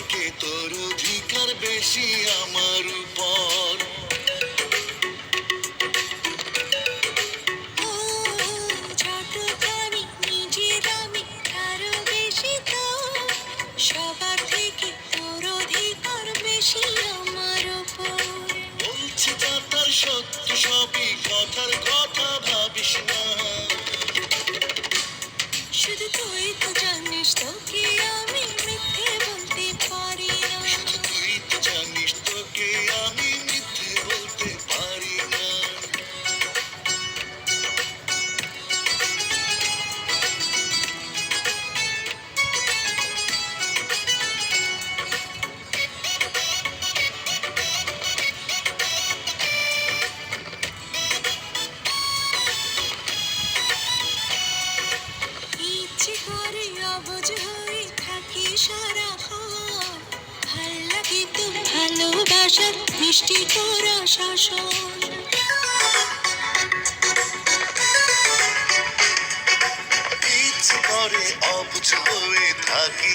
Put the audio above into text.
থেকে তোর অধিকার বেশি আমার উপর। সবার থেকে তোর অধিকার বেশি আমার ওপর বলছি যা তার সত্য সবই কথার কথা ভাবিস না। শুধু তুই তো জানিস তোকে ইচ্ছে করে অবুঝ হয়ে থাকি সারাক্ষণ ভালো লাগে তো ভালোবাসার মিষ্টি তোরা শাসন করে অবুঝ হয়ে থাকি